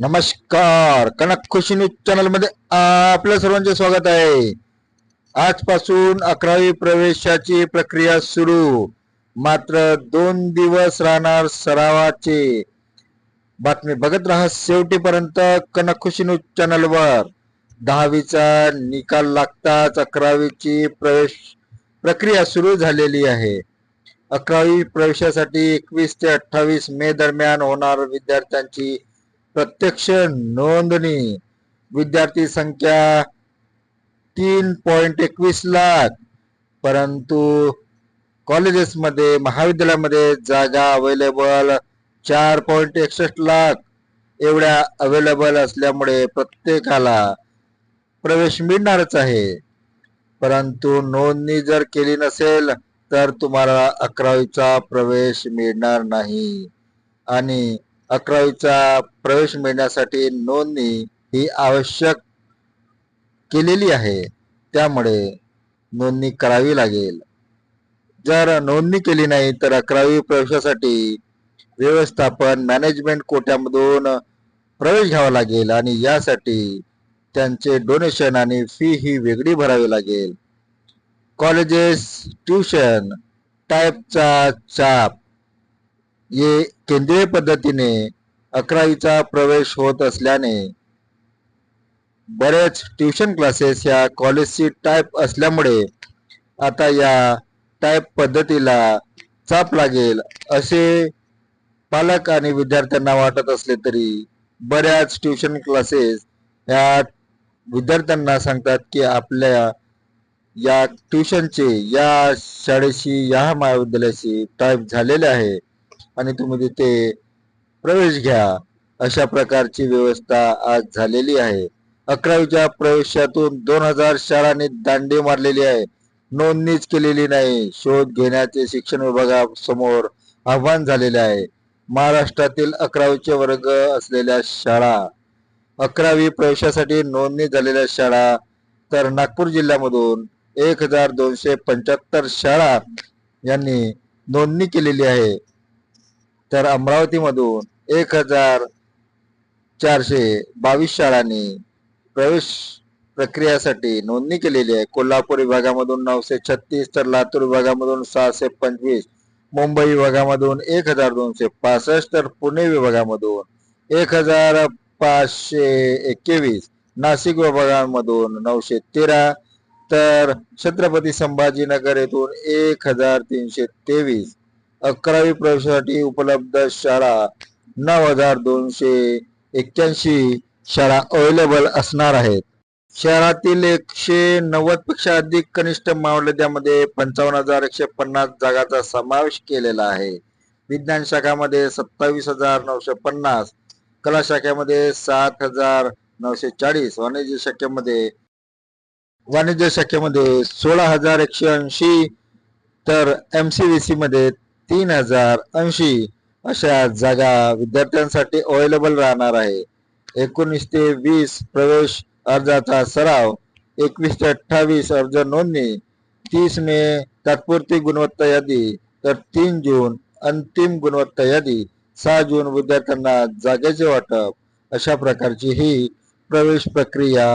नमस्कार. कनक खुशी न्यूज चॅनलमध्ये आपल्या सर्वांचे स्वागत आहे. आजपासून अकरावी प्रवेशाची प्रक्रिया सुरू. मात्र दोन दिवस राहणार सरावाचे. बातमी बघत राहा शेवटीपर्यंत कनक खुशी न्यूज चॅनलवर. दहावीचा निकाल लागताच अकरावीची प्रवेश प्रक्रिया सुरू झालेली आहे. अकरावी प्रवेशासाठी एकवीस ते अठ्ठावीस मे दरम्यान होणार विद्यार्थ्यांची प्रत्यक्ष नोंदणी. विद्यार्थी संख्या तीन पॉइंट एकवीस लाख. परंतु कॉलेजेसमध्ये महाविद्यालयामध्ये जागा अवेलेबल चार पॉइंट एकसष्ट लाख. एवढ्या अवेलेबल असल्यामुळे प्रत्येकाला प्रवेश मिळणारच आहे. परंतु नोंदणी जर केली नसेल तर तुम्हाला अकरावीचा प्रवेश मिळणार नाही. आणि अकरावीचा प्रवेश मिळण्यासाठी नोंदणी ही आवश्यक केलेली आहे. त्यामुळे नोंदणी करावी लागेल. जर नोंदणी केली नाही तर अकरावी प्रवेशासाठी व्यवस्थापन मॅनेजमेंट कोट्यामधून प्रवेश घ्यावा लागेल आणि यासाठी त्यांचे डोनेशन आणि फी ही वेगळी भरावी लागेल. कॉलेजेस ट्युशन टाईपचा चाप ये केंद्रीय पद्धतीने अकरावीचा प्रवेश होत असल्याने बरेच ट्युशन क्लासेस या कॉलेजची टाईप असल्यामुळे आता या टाईप पद्धतीला चाप लागेल असे पालक आणि विद्यार्थ्यांना वाटत असले तरी बऱ्याच ट्युशन क्लासेस या विद्यार्थ्यांना सांगतात की आपल्या या ट्युशनचे या शाळेशी या महाविद्यालयाशी टाईप झालेले आहे. आणि तुम्ही तिथे प्रवेश घ्या. अशा प्रकारची व्यवस्था आज झालेली आहे. अकरावीच्या प्रवेशातून दोन हजार शाळांनी दांडी मारलेली आहे. नोंदणीच केलेली नाही. शोध घेण्याचे शिक्षण विभागासमोर आव्हान झालेले आहे. महाराष्ट्रातील अकरावीचे वर्ग असलेल्या शाळा अकरावी प्रवेशासाठी नोंदणी झालेल्या शाळा तर नागपूर जिल्ह्यामधून एक हजार दोनशे पंच्याहत्तर शाळा यांनी नोंदणी केलेली आहे. तर अमरावतीमधून एक हजार चारशे बावीस शाळांनी प्रवेश प्रक्रियासाठी नोंदणी केलेली आहे. कोल्हापूर विभागामधून नऊशे छत्तीस तर लातूर विभागामधून सहाशे पंचवीस मुंबई विभागामधून एक हजार दोनशे पासष्ट तर पुणे विभागामधून एक हजार पाचशे एकवीस नाशिक विभागामधून नऊशे तेरा तर छत्रपती संभाजीनगर येथून एक हजार तीनशे तेवीस अकरावी प्रवेशासाठी उपलब्ध शाळा नऊ हजार दोनशे एक्क्याऐंशी शाळा अवेलेबल असणार आहेत. शहरातील एकशे नव्वदपेक्षा अधिक कनिष्ठ महाविद्यालयामध्ये पंचावन्न हजार एकशे पन्नास जागाचा समावेश केलेला आहे. विज्ञान शाखामध्ये सत्तावीस हजार नऊशे पन्नास कला शाखेमध्ये सात हजार नऊशे चाळीस वाणिज्य शाखेमध्ये वाणिज्य शाखेमध्ये सोळा हजार एकशे ऐंशी तर एम सी व्ही सी मध्ये तीन हजार ऐंशी अशा जागा विद्यार्थ्यांसाठी अवेलेबल राहणार आहे. एकोणीस ते वीस प्रवेश अर्जाचा सराव एकवीस ते अठ्ठावीस अर्ज नोंदणी तीस मे तात्पुरती गुणवत्ता यादी तर तीन जून अंतिम गुणवत्ता यादी सहा जून विद्यार्थ्यांना जागेचे वाटप अशा प्रकारची ही प्रवेश प्रक्रिया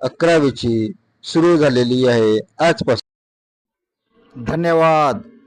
अकरावीची सुरू झालेली आहे आजपासून. धन्यवाद.